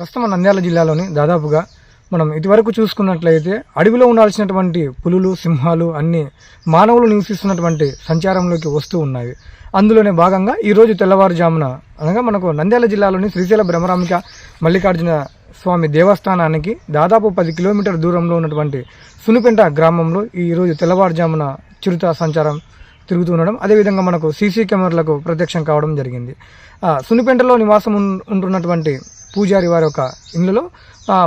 ప్రస్తుతం నంద్యాల జిల్లాలోని దాదాపుగా మనం ఇదివరకు చూసుకున్నట్లయితే అడవిలో ఉండాల్సినటువంటి పులులు సింహాలు అన్నీ మానవులు నివసిస్తున్నటువంటి సంచారంలోకి వస్తూ ఉన్నాయి. అందులోనే భాగంగా ఈరోజు తెల్లవారుజామున అనగా మనకు నంద్యాల జిల్లాలోని శ్రీశైల బ్రహ్మరామిక మల్లికార్జున స్వామి దేవస్థానానికి దాదాపు పది కిలోమీటర్ దూరంలో ఉన్నటువంటి సునిపెంట గ్రామంలో ఈరోజు తెల్లవారుజామున చిరుత సంచారం తిరుగుతూ ఉండడం అదేవిధంగా మనకు సీసీ కెమెరాలకు ప్రత్యక్షం కావడం జరిగింది. ఆ, సునిపెంటలో నివాసం ఉన్- ఉంటున్నటువంటి పూజారి వారి యొక్క ఇండ్లలో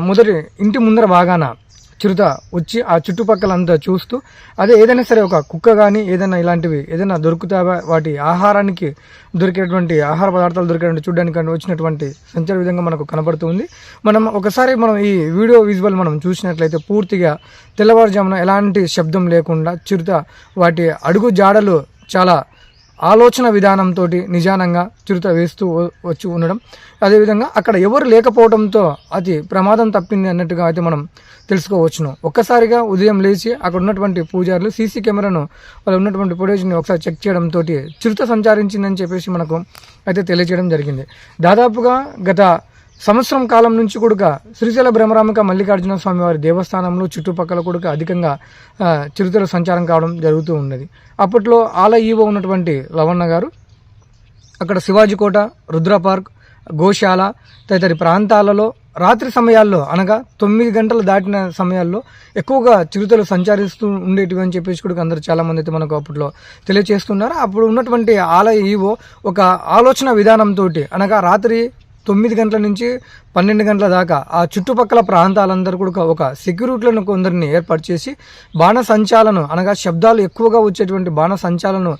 మొదటి ఇంటి ముందర బాగాన చిరుత వచ్చి ఆ చుట్టుపక్కల అంతా చూస్తూ అదే ఏదైనా సరే ఒక కుక్క కానీ ఏదైనా ఇలాంటివి ఏదైనా దొరుకుతావా వాటి ఆహారానికి దొరికేటువంటి ఆహార పదార్థాలు దొరికేటువంటి చూడడానికి కానీ వచ్చినటువంటి సంచార విధంగా మనకు కనబడుతుంది మనం ఒకసారి మనం ఈ వీడియో విజువల్ మనం చూసినట్లయితే పూర్తిగా తెల్లవారుజామున ఎలాంటి శబ్దం లేకుండా చిరుత వాటి అడుగు జాడలు చాలా ఆలోచన విధానంతో నిజానంగా చిరుత వేస్తూ వచ్చి ఉండడం. అదేవిధంగా అక్కడ ఎవరు లేకపోవడంతో అది ప్రమాదం తప్పింది అన్నట్టుగా అయితే మనం తెలుసుకోవచ్చును. ఒక్కసారిగా ఉదయం లేచి అక్కడ ఉన్నటువంటి పూజారులు సీసీ కెమెరాను వాళ్ళు ఉన్నటువంటి ఫుటేజ్ని ఒకసారి చెక్ చేయడంతో చిరుత సంచారించిందని చెప్పేసి మనకు అయితే తెలియజేయడం జరిగింది. దాదాపుగా గత సంవత్సరం కాలం నుంచి కూడా శ్రీశైల బ్రహ్మరామిక మల్లికార్జున స్వామి వారి దేవస్థానంలో చుట్టుపక్కల కూడా అధికంగా చిరుతల సంచారం కావడం జరుగుతూ ఉన్నది. అప్పట్లో ఆలయ ఈవో ఉన్నటువంటి లవణ్ణ గారు అక్కడ శివాజీ కోట రుద్ర పార్క్ గోశాల తదితరి ప్రాంతాలలో రాత్రి సమయాల్లో అనగా తొమ్మిది గంటలు దాటిన సమయాల్లో ఎక్కువగా చిరుతలు సంచరిస్తూ ఉండేటివి అని చెప్పేసి కూడా అందరూ చాలామంది అయితే మనకు అప్పట్లో తెలియజేస్తున్నారు అప్పుడు ఉన్నటువంటి ఆలయ ఈవో ఒక ఆలోచన విధానంతో అనగా రాత్రి తొమ్మిది గంటల నుంచి పన్నెండు గంటల దాకా ఆ చుట్టుపక్కల ప్రాంతాలందరూ కూడా ఒక సెక్యూరిటీలను కొందరిని ఏర్పాటు చేసి బాణసంచాలను అనగా శబ్దాలు ఎక్కువగా వచ్చేటువంటి బాణసంచాలను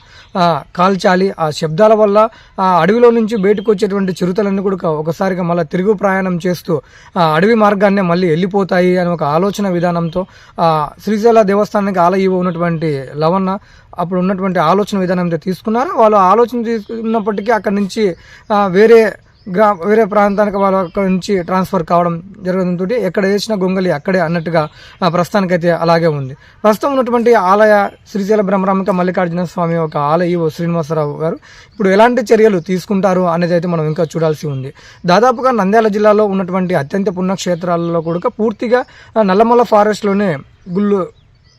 కాల్చాలి. ఆ శబ్దాల వల్ల ఆ అడవిలో నుంచి బయటకు వచ్చేటువంటి చిరుతలన్నీ కూడా ఒకసారిగా మళ్ళీ తిరుగు ప్రయాణం చేస్తూ ఆ అడవి మార్గాన్నే మళ్ళీ వెళ్ళిపోతాయి అని ఒక ఆలోచన విధానంతో ఆ శ్రీశైల దేవస్థానానికి ఆలయ ఉన్నటువంటి లవన్న అప్పుడు ఉన్నటువంటి ఆలోచన విధానంతో తీసుకున్నారు. వాళ్ళు ఆలోచన తీసుకున్నప్పటికీ అక్కడి నుంచి వేరే గ్రా వేరే ప్రాంతానికి వాళ్ళ అక్కడ నుంచి ట్రాన్స్ఫర్ కావడం జరగడంతో ఎక్కడ వేసిన గొంగలి అక్కడే అన్నట్టుగా ప్రస్తుతానికైతే అలాగే ఉంది. ప్రస్తుతం ఉన్నటువంటి ఆలయ శ్రీశైల బ్రహ్మరామిక మల్లికార్జున స్వామి ఒక ఆలయ శ్రీనివాసరావు గారు ఇప్పుడు ఎలాంటి చర్యలు తీసుకుంటారు అనేది అయితే మనం ఇంకా చూడాల్సి ఉంది. దాదాపుగా నంద్యాల జిల్లాలో ఉన్నటువంటి అత్యంత పుణ్యక్షేత్రాలలో కూడా పూర్తిగా నల్లమల్ల ఫారెస్ట్లోనే గుళ్ళు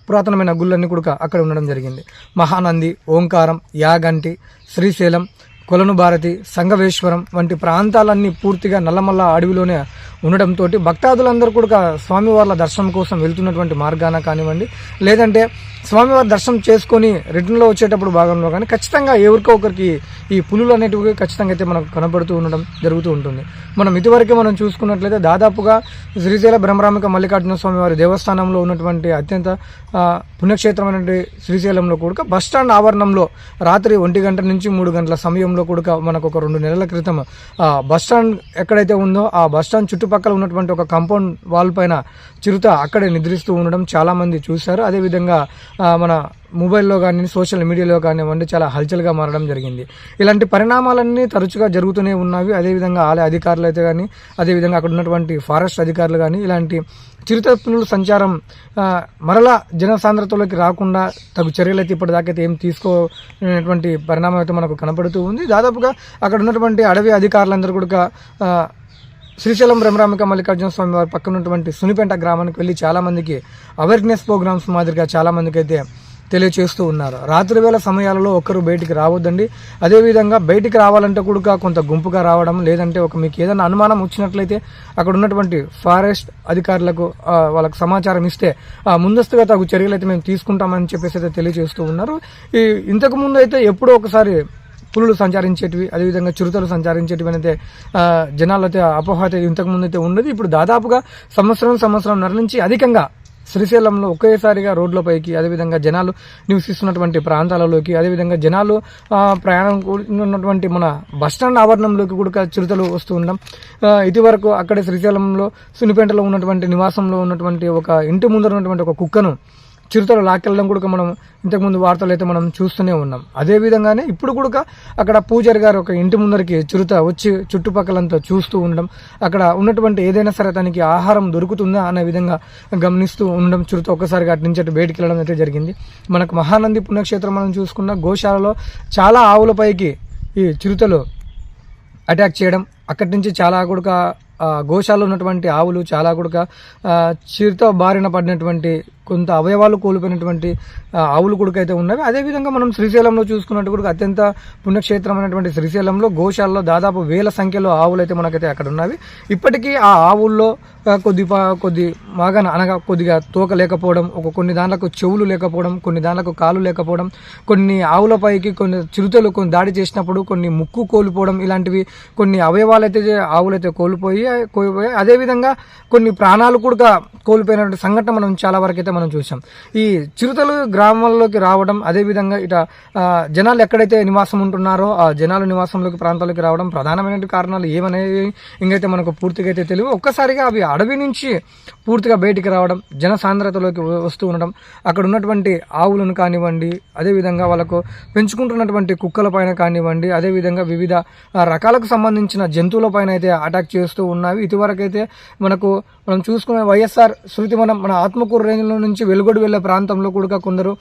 పురాతనమైన గుళ్ళన్నీ కూడా అక్కడ ఉండడం జరిగింది. మహానంది ఓంకారం యాగంటి శ్రీశైలం కొలను భారతి సంగవేశ్వరం వంటి ప్రాంతాలన్నీ పూర్తిగా నల్లమల్ల అడవిలోనే ఉండడంతో భక్తాదులందరూ కూడా స్వామివార్ల దర్శనం కోసం వెళ్తున్నటువంటి మార్గాన కానివ్వండి. లేదంటే స్వామివారి దర్శనం చేసుకొని రిటర్న్లో వచ్చేటప్పుడు భాగంలో కానీ ఖచ్చితంగా ఎవరికో ఒకరికి ఈ పులులు అనేటివి ఖచ్చితంగా అయితే మనకు కనబడుతూ ఉండడం జరుగుతూ ఉంటుంది. మనం ఇదివరకే మనం చూసుకున్నట్లయితే దాదాపుగా శ్రీశైల బ్రహ్మరామిక మల్లికార్జున స్వామి వారి దేవస్థానంలో ఉన్నటువంటి అత్యంత పుణ్యక్షేత్రమైనటువంటి శ్రీశైలంలో కూడా బస్ స్టాండ్ ఆవరణంలో రాత్రి ఒంటి గంట నుంచి మూడు గంటల సమయంలో కూడా మనకు ఒక రెండు నెలల క్రితం బస్ స్టాండ్ ఎక్కడైతే ఉందో ఆ బస్ స్టాండ్ చుట్టుపక్కల ఉన్నటువంటి ఒక కాంపౌండ్ వాల్ పైన చిరుత అక్కడే నిద్రిస్తూ ఉండడం చాలామంది చూశారు. అదేవిధంగా మన మొబైల్లో కానీ సోషల్ మీడియాలో కానివ్వండి చాలా హల్చల్గా మారడం జరిగింది. ఇలాంటి పరిణామాలన్నీ తరచుగా జరుగుతూనే ఉన్నవి. అదేవిధంగా ఆలయ అధికారులు అయితే కానీ అదేవిధంగా అక్కడ ఉన్నటువంటి ఫారెస్ట్ అధికారులు కానీ ఇలాంటి చిరుతపుణుల సంచారం మరలా జనసాంద్రతలోకి రాకుండా తగు చర్యలు అయితే ఇప్పటిదాకైతే ఏం తీసుకోనటువంటి పరిణామం అయితే మనకు కనపడుతూ ఉంది. దాదాపుగా అక్కడ ఉన్నటువంటి అడవి అధికారులందరూ కూడా శ్రీశైలం బ్రహ్మరామిక మల్లికార్జున స్వామి వారి పక్కన ఉన్నటువంటి సునిపెంట గ్రామానికి వెళ్ళి చాలా మందికి అవేర్నెస్ ప్రోగ్రామ్స్ మాదిరిగా చాలా మందికి అయితే తెలియచేస్తూ ఉన్నారు. రాత్రి వేళ సమయాలలో ఒక్కరు బయటికి రావద్దండి. అదేవిధంగా బయటికి రావాలంటే కూడా కొంత గుంపుగా రావడం లేదంటే ఒక మీకు ఏదైనా అనుమానం వచ్చినట్లయితే అక్కడ ఉన్నటువంటి ఫారెస్ట్ అధికారులకు వాళ్ళకు వాళ్ళకి సమాచారం ఇస్తే ముందస్తుగా తగు చర్యలు అయితే మేము తీసుకుంటామని చెప్పేసి అయితే తెలియజేస్తూ ఉన్నారు. ఈ ఇంతకుముందు అయితే ఎప్పుడో ఒకసారి పులులు సంచరించేటివి అదేవిధంగా చిరుతలు సంచరించేటివి అయితే జనాలు అయితే అపోహ అయితే ఇంతకు ముందు అయితే ఉండదు ఇప్పుడు దాదాపుగా సంవత్సరం సంవత్సరంన్నర నుంచి అధికంగా శ్రీశైలంలో ఒకేసారిగా రోడ్లపైకి అదేవిధంగా జనాలు నివసిస్తున్నటువంటి ప్రాంతాలలోకి అదేవిధంగా జనాలు ప్రయాణం ఉన్నటువంటి మన బస్టాండ్ ఆవరణంలోకి కూడా చిరుతలు వస్తూ ఉండడం ఇదివరకు అక్కడే శ్రీశైలంలో సునిపేటలో ఉన్నటువంటి నివాసంలో ఉన్నటువంటి ఒక ఇంటి ముందర ఉన్నటువంటి ఒక కుక్కను చిరుతలు లాక్కెళ్ళడం కూడా మనం ఇంతకుముందు వార్తలు అయితే మనం చూస్తూనే ఉన్నాం. అదే విధంగానే ఇప్పుడు కూడా అక్కడ పూజారి గారు ఒక ఇంటి ముందరికి చిరుత వచ్చి చుట్టుపక్కలంతా చూస్తూ ఉండడం అక్కడ ఉన్నటువంటి ఏదైనా సరే తనకి ఆహారం దొరుకుతుందా అనే విధంగా గమనిస్తూ ఉండడం చిరుత ఒక్కసారిగా అటు నుంచి అటు బయటికి వెళ్ళడం అయితే జరిగింది. మనకు మహానంది పుణ్యక్షేత్రం మనం చూసుకున్న గోశాలలో చాలా ఆవులపైకి ఈ చిరుతలు అటాక్ చేయడం అక్కడి నుంచి చాలా కూడా గోశాలలో ఉన్నటువంటి ఆవులు చాలా కూడా చిరుత బారిన పడినటువంటి కొంత అవయవాలు కోల్పోయినటువంటి ఆవులు కూడా అయితే ఉన్నవి. అదేవిధంగా మనం శ్రీశైలంలో చూసుకున్నట్టు కూడా అత్యంత పుణ్యక్షేత్రమైనటువంటి శ్రీశైలంలో గోశాలలో దాదాపు వేల సంఖ్యలో ఆవులు అయితే మనకైతే అక్కడ ఉన్నవి. ఇప్పటికీ ఆ ఆవుల్లో కొద్ది పా- కొద్ది బాగా అనగా కొద్దిగా తోక లేకపోవడం ఒక కొన్ని దాంట్లకు చెవులు లేకపోవడం కొన్ని దాంట్లకు కాలు లేకపోవడం కొన్ని ఆవులపైకి కొన్ని చిరుతలు కొన్ని దాడి చేసినప్పుడు కొన్ని ముక్కు కోల్పోవడం ఇలాంటివి కొన్ని అవయవాలు అయితే ఆవులు అయితే కోల్పోయి కోల్పోయాయి అదేవిధంగా కొన్ని ప్రాణాలు కూడా కోల్పోయినటువంటి సంఘటన మనం చాలా వరకు అయితే మనం చూసాం ఈ చిరుతలు గ్రామాల్లోకి రావడం అదేవిధంగా ఇట జనాలు ఎక్కడైతే నివాసం ఉంటున్నారో ఆ జనాలు నివాసంలోకి ప్రాంతాల్లోకి రావడం ప్రధానమైన కారణాలు ఏమనేవి ఇంకైతే మనకు పూర్తిగా అయితే తెలియదు ఒక్కసారిగా అవి అడవి నుంచి పూర్తిగా బయటికి రావడం జన సాంద్రతలోకి వస్తూ ఉండడం అక్కడ ఉన్నటువంటి ఆవులను కానివ్వండి అదేవిధంగా వాళ్ళకు పెంచుకుంటున్నటువంటి కుక్కల పైన కానివ్వండి అదేవిధంగా వివిధ రకాలకు సంబంధించిన జంతువుల పైన అయితే అటాక్ చేస్తూ ఉన్నవి. ఇదివరకైతే మనకు మనం చూసుకునే వైఎస్ఆర్ శృతి మనం మన ఆత్మకూరు రేంజ్లో నుంచి వెలుగొడు వెళ్ళే ప్రాంతంలో కూడా కొందరు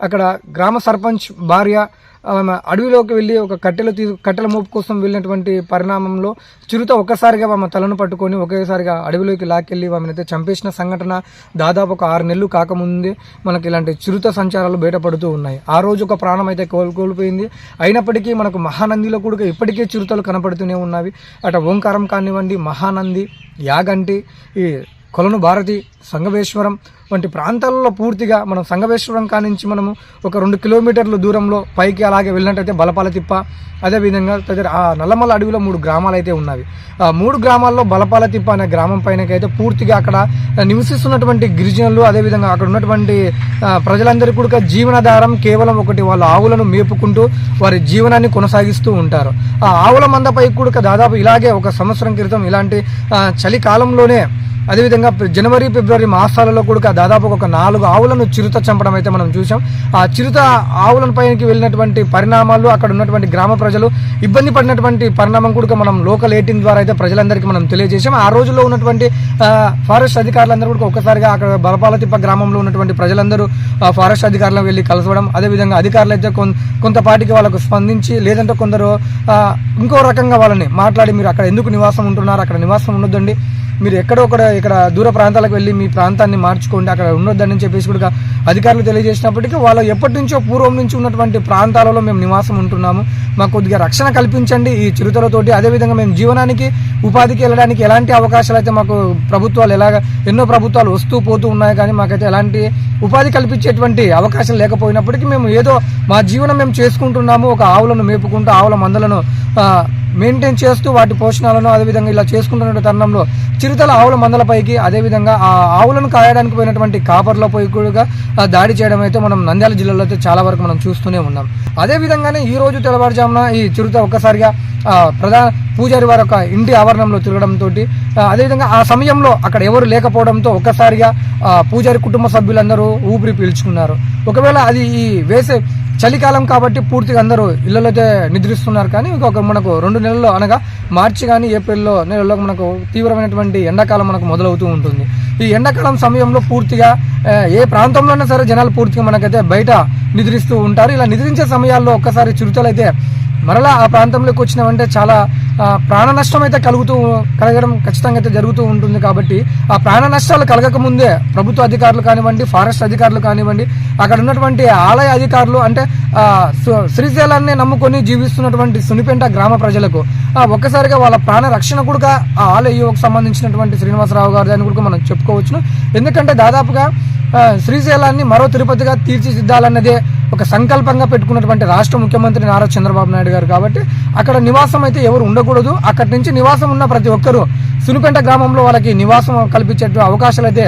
అక్కడ గ్రామ సర్పంచ్ భార్య ఆమె అడవిలోకి వెళ్ళి ఒక కట్టెలు తీ కట్టెల మోపు కోసం వెళ్ళినటువంటి పరిణామంలో చిరుత ఒక్కసారిగా ఆమె తలను పట్టుకొని ఒకేసారిగా అడవిలోకి లాక్కెళ్ళి ఆమెనైతే చంపేసిన సంఘటన దాదాపు ఒక ఆరు నెలలు కాకముందే మనకి ఇలాంటి చిరుత సంచారాలు బయటపడుతూ ఉన్నాయి. ఆ రోజు ఒక ప్రాణం అయితే కోల్ కోల్పోయింది. అయినప్పటికీ మనకు మహానందిలో కూడా ఇప్పటికే చిరుతలు కనపడుతూనే ఉన్నవి. అటు ఓంకారం కానివ్వండి మహానంది యాగంటి ఈ కొలను భారతి సంగమేశ్వరం వంటి ప్రాంతాలలో పూర్తిగా మనం సంగమేశ్వరం కానించి మనము ఒక రెండు కిలోమీటర్ల దూరంలో పైకి అలాగే వెళ్ళినట్టయితే బలపాల తిప్ప అదేవిధంగా తదితర ఆ నల్లమల అడవిలో మూడు గ్రామాలు అయితే ఉన్నవి. ఆ మూడు గ్రామాల్లో బలపాల తిప్ప అనే గ్రామం పైనకైతే పూర్తిగా అక్కడ నివసిస్తున్నటువంటి గిరిజనులు అదేవిధంగా అక్కడ ఉన్నటువంటి ప్రజలందరికీ కూడా జీవనాధారం కేవలం ఒకటి వాళ్ళ ఆవులను మేపుకుంటూ వారి జీవనాన్ని కొనసాగిస్తూ ఉంటారు. ఆ ఆవుల మందపై కూడా దాదాపు ఇలాగే ఒక సంవత్సరం క్రితం ఇలాంటి చలికాలంలోనే అదేవిధంగా జనవరి ఫిబ్రవరి మాసాలలో కూడా దాదాపు ఒక నాలుగు ఆవులను చిరుత చంపడం అయితే మనం చూసాం ఆ చిరుత ఆవుల పైకి వెళ్ళినటువంటి పరిణామాలు అక్కడ ఉన్నటువంటి గ్రామ ప్రజలు ఇబ్బంది పడినటువంటి పరిణామం కూడా మనం లోకల్ ఏటీన్ ద్వారా అయితే ప్రజలందరికీ మనం తెలియజేసాం ఆ రోజుల్లో ఉన్నటువంటి ఫారెస్ట్ అధికారులందరూ కూడా ఒక్కసారిగా అక్కడ బలపాలతిప్ప గ్రామంలో ఉన్నటువంటి ప్రజలందరూ ఫారెస్ట్ అధికారులను వెళ్ళి కలసడం అదేవిధంగా అధికారులు అయితే కొంతపాటికి వాళ్ళకు స్పందించి లేదంటే కొందరు ఇంకో రకంగా వాళ్ళని మాట్లాడి మీరు అక్కడ ఎందుకు నివాసం ఉంటున్నారు? అక్కడ నివాసం ఉండొద్దండి. మీరు ఎక్కడో ఒకడ ఇక్కడ దూర ప్రాంతాలకు వెళ్ళి మీ ప్రాంతాన్ని మార్చుకోండి అక్కడ ఉండొద్దని చెప్పేసి కూడా అధికారులు తెలియజేసినప్పటికీ వాళ్ళు ఎప్పటి నుంచో పూర్వం నుంచి ఉన్నటువంటి ప్రాంతాలలో మేము నివాసం ఉంటున్నాము. మాకు కొద్దిగా రక్షణ కల్పించండి ఈ చిరుతలతోటి. అదేవిధంగా మేము జీవనానికి ఉపాధికి వెళ్ళడానికి ఎలాంటి అవకాశాలు అయితే మాకు ప్రభుత్వాలు ఎలాగ ఎన్నో ప్రభుత్వాలు వస్తూ పోతూ ఉన్నాయి కానీ మాకైతే ఎలాంటి ఉపాధి కల్పించేటువంటి అవకాశం లేకపోయినప్పటికీ మేము ఏదో మా జీవనం మేము చేసుకుంటున్నాము. ఒక ఆవులను మేపుకుంటూ ఆవుల మందలను మెయింటైన్ చేస్తూ వాటి పోషణాలను అదేవిధంగా ఇలా చేసుకుంటున్న తరుణంలో చిరుతల ఆవుల మందలపైకి అదేవిధంగా ఆ ఆవులను కాయడానికి పోయినటువంటి కాపర్లపై కూడా దాడి చేయడం అయితే మనం నంద్యాల జిల్లాలో అయితే చాలా వరకు మనం చూస్తూనే ఉన్నాం. అదే విధంగానే ఈ రోజు తెల్లవారుజామున ఈ చిరుత ఒక్కసారిగా ప్రధాన పూజారి వారి యొక్క ఇంటి ఆవరణంలో తిరగడంతో అదేవిధంగా ఆ సమయంలో అక్కడ ఎవరు లేకపోవడంతో ఒక్కసారిగా పూజారి కుటుంబ సభ్యులందరూ ఊపిరి పీల్చుకున్నారు. ఒకవేళ అది ఈ వేసే చలికాలం కాబట్టి పూర్తిగా అందరూ ఇళ్ళలోతే నిద్రిస్తున్నారు కానీ ఇంకొక మనకు రెండు నెలల్లో అనగా మార్చి కానీ ఏప్రిల్లో నెలలో మనకు తీవ్రమైనటువంటి ఎండాకాలం మనకు మొదలవుతూ ఉంటుంది. ఈ ఎండాకాలం సమయంలో పూర్తిగా ఏ ప్రాంతంలోనే సరే జనాలు పూర్తిగా మనకైతే బయట నిద్రిస్తూ ఉంటారు. ఇలా నిద్రించే సమయాల్లో ఒక్కసారి చిరుతలు అయితే మరలా ఆ ప్రాంతంలోకి వచ్చినామంటే చాలా ప్రాణ నష్టం అయితే కలుగుతూ కలగడం ఖచ్చితంగా అయితే జరుగుతూ ఉంటుంది కాబట్టి ఆ ప్రాణ నష్టాలు కలగక ముందే ప్రభుత్వ అధికారులు కానివ్వండి ఫారెస్ట్ అధికారులు కానివ్వండి అక్కడ ఉన్నటువంటి ఆలయ అధికారులు అంటే శ్రీశైలాన్ని నమ్ముకొని జీవిస్తున్నటువంటి సునిపెంట గ్రామ ప్రజలకు ఆ, ఒక్కసారిగా వాళ్ళ ప్రాణ రక్షణ కూడా ఆ ఆలయ యువకు సంబంధించినటువంటి శ్రీనివాసరావు గారి దాన్ని కూడా మనం చెప్పుకోవచ్చును. ఎందుకంటే దాదాపుగా శ్రీశైలాన్ని మరో తిరుపతిగా తీర్చిదిద్దాలన్నదే ఒక సంకల్పంగా పెట్టుకున్నటువంటి రాష్ట్ర ముఖ్యమంత్రి నారా చంద్రబాబు నాయుడు గారు కాబట్టి అక్కడ నివాసం అయితే ఎవరు ఉండకూడదు. అక్కడి నుంచి నివాసం ఉన్న ప్రతి ఒక్కరూ సునిపెంట గ్రామంలో వాళ్ళకి నివాసం కల్పించే అవకాశాలు అయితే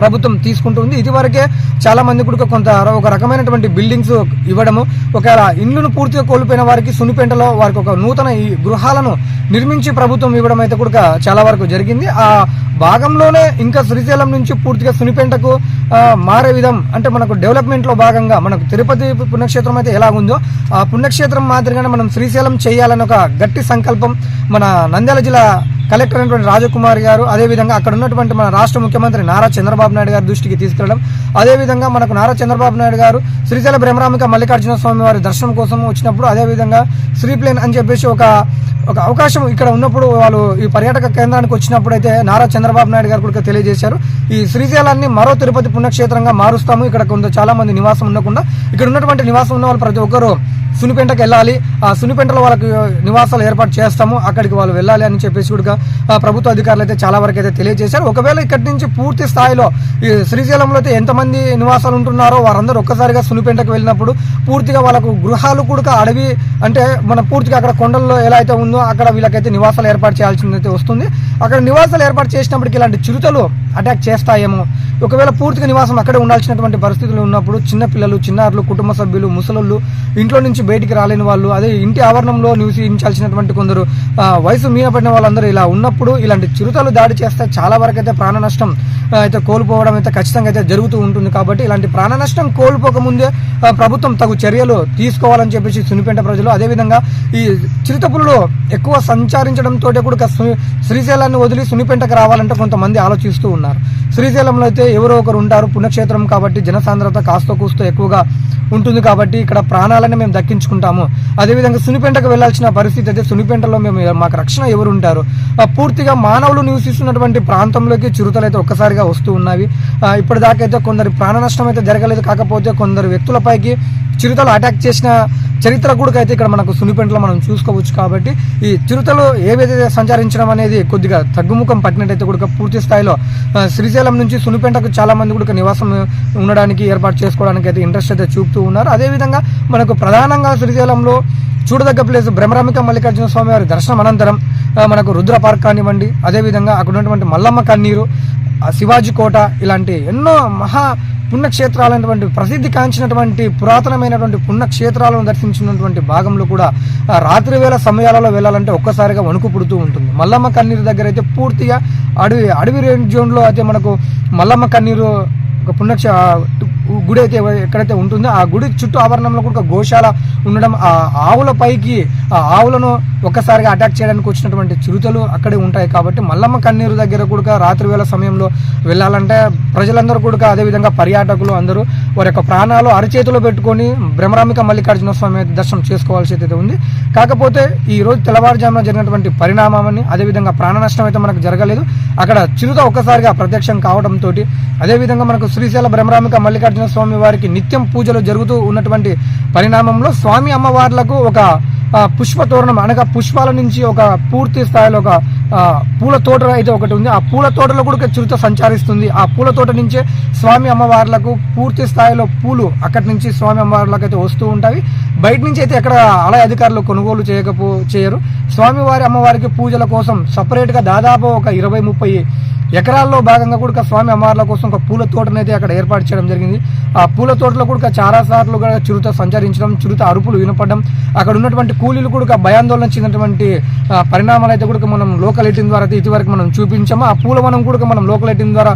ప్రభుత్వం తీసుకుంటుంది. ఇదివరకే చాలా మంది కూడా కొంత ఒక రకమైనటువంటి బిల్డింగ్స్ ఇవ్వడము ఒకవేళ ఇండ్లను పూర్తిగా కోల్పోయిన వారికి సునిపెంటలో వారికి ఒక నూతన ఈ గృహాలను నిర్మించి ప్రభుత్వం ఇవ్వడం అయితే కూడా చాలా వరకు జరిగింది. ఆ భాగంలోనే ఇంకా శ్రీశైలం నుంచి పూర్తిగా సునిపెంటకు మారే విధం అంటే మనకు డెవలప్మెంట్లో భాగంగా మనకు తిరుపతి పుణ్యక్షేత్రం అయితే ఎలా ఉందో ఆ పుణ్యక్షేత్రం మాదిరిగానే మనం శ్రీశైలం చేయాలని ఒక గట్టి సంకల్పం మన నంద్యాల జిల్లా కలెక్టర్ అయినటువంటి రాజకుమారి గారు అదేవిధంగా అక్కడ ఉన్నటువంటి మన రాష్ట్ర ముఖ్యమంత్రి నారా చంద్రబాబు నాయుడు గారి దృష్టికి తీసుకెళ్ళడం అదేవిధంగా మనకు నారా చంద్రబాబు నాయుడు గారు శ్రీశైల బ్రహ్మరామిక మల్లికార్జున స్వామి వారి దర్శనం కోసం వచ్చినప్పుడు అదేవిధంగా శ్రీప్లేన్ అని చెప్పేసి ఒక ఒక అవకాశం ఇక్కడ ఉన్నప్పుడు వాళ్ళు ఈ పర్యాటక కేంద్రానికి వచ్చినప్పుడు అయితే నారా చంద్రబాబు నాయుడు గారు కూడా తెలియజేశారు. ఈ శ్రీశైలాన్ని మరో తిరుపతి పుణ్యక్షేత్రంగా మారుస్తాము. ఇక్కడ కొంత చాలా మంది నివాసం ఉండకుండా ఇక్కడ ఉన్నటువంటి నివాసం ఉన్న వాళ్ళు ప్రతి ఒక్కరు సునిపెంటకు వెళ్ళాలి. ఆ సునిపెంటలో వాళ్ళకి నివాసాలు ఏర్పాటు చేస్తాము. అక్కడికి వాళ్ళు వెళ్ళాలి అని చెప్పేసి కూడా ప్రభుత్వ అధికారులు అయితే చాలా వరకు అయితే తెలియజేశారు. ఒకవేళ ఇక్కడి నుంచి పూర్తి స్థాయిలో శ్రీశైలంలో అయితే ఎంతమంది నివాసాలు ఉంటున్నారో వారందరూ ఒక్కసారిగా సునిపెంటకు వెళ్ళినప్పుడు పూర్తిగా వాళ్ళకు గృహాలు కూడా అడవి అంటే మన పూర్తిగా అక్కడ కొండల్లో ఎలా అయితే ఉందో అక్కడ వీళ్ళకైతే నివాసాలు ఏర్పాటు చేయాల్సింది అయితే వస్తుంది. అక్కడ నివాసాలు ఏర్పాటు చేసినప్పటికీ ఇలాంటి చిరుతలు అటాక్ చేస్తాయేమో. ఒకవేళ పూర్తిగా నివాసం అక్కడే ఉండాల్సినటువంటి పరిస్థితులు ఉన్నప్పుడు చిన్నపిల్లలు చిన్నారులు కుటుంబ సభ్యులు ముసలోళ్ళు ఇంట్లో నుంచి బయటికి రాలేని వాళ్ళు అదే ఇంటి ఆవరణంలో నివసించాల్సినటువంటి కొందరు వయసు మీనపడిన వాళ్ళందరూ ఇలా ఉన్నప్పుడు ఇలాంటి చిరుతలు దాడి చేస్తే చాలా వరకు అయితే ప్రాణ నష్టం అయితే కోల్పోవడం అయితే ఖచ్చితంగా అయితే జరుగుతూ ఉంటుంది కాబట్టి ఇలాంటి ప్రాణ నష్టం కోల్పోకముందే ప్రభుత్వం తగు చర్యలు తీసుకోవాలని చెప్పేసి సునిపేట ప్రజలు అదేవిధంగా ఈ చిరుతపులు ఎక్కువ సంచరించడంతో కూడా శ్రీశైలాన్ని వదిలి సునిపెంటకు రావాలంటే కొంతమంది ఆలోచిస్తూ ఉన్నారు. శ్రీశైలంలో అయితే ఎవరో ఒకరు ఉంటారు పుణ్యక్షేత్రం కాబట్టి జనసాంద్రత కాస్త కూస్తో ఎక్కువగా ఉంటుంది కాబట్టి ఇక్కడ ప్రాణాలని మేము దక్కించుకుంటాము. అదేవిధంగా సునిపెంటకు వెళ్ళాల్సిన పరిస్థితి అయితే సునిపెంటలో మేము మాకు రక్షణ ఎవరు ఉంటారు? పూర్తిగా మానవులు నివసిస్తున్నటువంటి ప్రాంతంలోకి చిరుతలు అయితే ఒక్కసారిగా వస్తూ ఉన్నవి. ఇప్పటిదాకైతే కొందరి ప్రాణ నష్టం అయితే జరగలేదు. కాకపోతే కొందరు వ్యక్తులపైకి చిరుతలు అటాక్ చేసిన చరిత్ర కూడా అయితే ఇక్కడ మనకు సునిపెంటలో మనం చూసుకోవచ్చు కాబట్టి ఈ చిరుతలు ఏవైతే సంచరించడం అనేది కొద్దిగా తగ్గుముఖం పట్టినట్టయితే కూడా పూర్తి స్థాయిలో శ్రీశైలం నుంచి సునిపెంటకు చాలామంది కూడా నివాసం ఉండడానికి ఏర్పాటు చేసుకోవడానికి అయితే ఇంట్రెస్ట్ అయితే చూపుతూ ఉన్నారు. అదేవిధంగా మనకు ప్రధానంగా శ్రీశైలంలో చూడదగ్గ ప్లేస్ బ్రహ్మరామిక మల్లికార్జున స్వామి వారి దర్శనం అనంతరం మనకు రుద్ర పార్క్ కానివ్వండి అదేవిధంగా అక్కడ ఉన్నటువంటి మల్లమ్మ కన్నీరు శివాజీ కోట ఇలాంటి ఎన్నో మహా పుణ్యక్షేత్రాలైనటువంటి ప్రసిద్ధి కాంచినటువంటి పురాతనమైనటువంటి పుణ్యక్షేత్రాలను దర్శించినటువంటి భాగంలో కూడా రాత్రి వేళ సమయాలలో వెళ్ళాలంటే ఒక్కసారిగా వణుకు పుడుతూ ఉంటుంది. మల్లమ్మ కన్నీరు దగ్గర అయితే పూర్తిగా అడవి అడవి రేంజ్ జోన్లో అయితే మనకు మల్లమ్మ కన్నీరు ఒక పుణ్యక్ష గుడి అయితే ఎక్కడైతే ఉంటుందో ఆ గుడి చుట్టూ ఆవరణంలో కూడా గోశాల ఉండడం ఆ ఆవుల పైకి ఆ ఆవులను ఒక్కసారిగా అటాక్ చేయడానికి వచ్చినటువంటి చిరుతలు అక్కడే ఉంటాయి కాబట్టి మల్లమ్మ కన్నీరు దగ్గర కూడా రాత్రి వేళ సమయంలో వెళ్ళాలంటే ప్రజలందరూ కూడా అదేవిధంగా పర్యాటకులు అందరూ వారి యొక్క ప్రాణాలు అరచేతిలో పెట్టుకొని భ్రమరామిక మల్లికార్జున స్వామి అయితే దర్శనం చేసుకోవాల్సి అయితే ఉంది. కాకపోతే ఈ రోజు తెల్లవారుజామున జరిగినటువంటి పరిణామాన్ని అదేవిధంగా ప్రాణ నష్టం అయితే మనకు జరగలేదు. అక్కడ చిరుత ఒక్కసారిగా ప్రత్యక్షం కావడంతో అదేవిధంగా మనకు శ్రీశైల బ్రహ్మరామిక మల్లికార్జున స్వామి వారికి నిత్యం పూజలు జరుగుతూ ఉన్నటువంటి పరిణామంలో స్వామి అమ్మవార్లకు ఒక పుష్ప తోరణం అనగా పుష్పాల నుంచి ఒక పూర్తి స్థాయిలో ఒక పూల తోట అయితే ఒకటి ఉంది. ఆ పూల తోటలో కూడా చిరుత సంచరిస్తుంది. ఆ పూల తోట నుంచే స్వామి అమ్మవార్లకు పూర్తి స్థాయిలో పూలు అక్కడి నుంచి స్వామి అమ్మవార్లకు అయితే వస్తూ ఉంటాయి. బయట నుంచి అయితే ఎక్కడ ఆలయ అధికారులు కొనుగోలు చేయకపో చేయరు. స్వామివారి అమ్మవారికి పూజల కోసం సపరేట్గా దాదాపు ఒక ఇరవై ముప్పై ఎకరాల్లో భాగంగా కూడా స్వామి అమ్మవార్ల కోసం ఒక పూల తోటను అయితే అక్కడ ఏర్పాటు చేయడం జరిగింది. ఆ పూల తోటలో కూడా చాలా సార్లు కూడా చిరుత సంచరించడం చిరుత అరుపులు వినపడడం అక్కడ ఉన్నటువంటి కూలీలు కూడా భయాందోళన చెందినటువంటి పరిణామాలు అయితే కూడా మనం లోకల్ ఎయిటింగ్ ద్వారా అయితే ఇదివరకు మనం చూపించాము. ఆ పూల వనం కూడా మనం లోకల్ ఎయిటింగ్ ద్వారా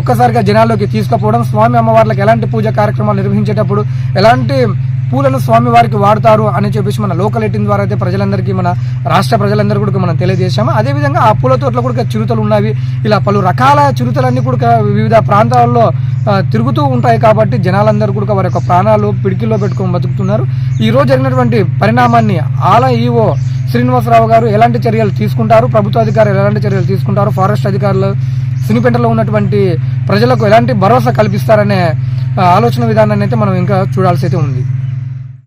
ఒక్కసారిగా జనాల్లోకి తీసుకుపోవడం స్వామి అమ్మవార్లకు ఎలాంటి పూజ కార్యక్రమాలు నిర్వహించేటప్పుడు ఎలాంటి పూలను స్వామి వారికి వాడతారు అని చెప్పేసి మన లోకల్ ఎయిటింగ్ ద్వారా అయితే ప్రజలందరికీ మన రాష్ట్ర ప్రజలందరూ కూడా మనం తెలియజేశాము. అదేవిధంగా ఆ పూల తోటలో కూడా చిరుతలు ఉన్నవి. ఇలా పలు రకాల చిరుతలన్నీ కూడా వివిధ ప్రాంతాల్లో తిరుగుతూ ఉంటాయి కాబట్టి జనాలందరూ కూడా వారి యొక్క ప్రాణాలు పిడికిల్లో పెట్టుకొని బతుకుతున్నారు. ఈరోజు జరిగినటువంటి పరిణామాన్ని ఆలయ ఈవో శ్రీనివాసరావు గారు ఎలాంటి చర్యలు తీసుకుంటారు? ప్రభుత్వ అధికారులు ఎలాంటి చర్యలు తీసుకుంటారు? ఫారెస్ట్ అధికారులు సినిపెంటలో ఉన్నటువంటి ప్రజలకు ఎలాంటి భరోసా కల్పిస్తారనే ఆలోచన విధానాన్ని అయితే మనం ఇంకా చూడాల్సి అయితే ఉంది.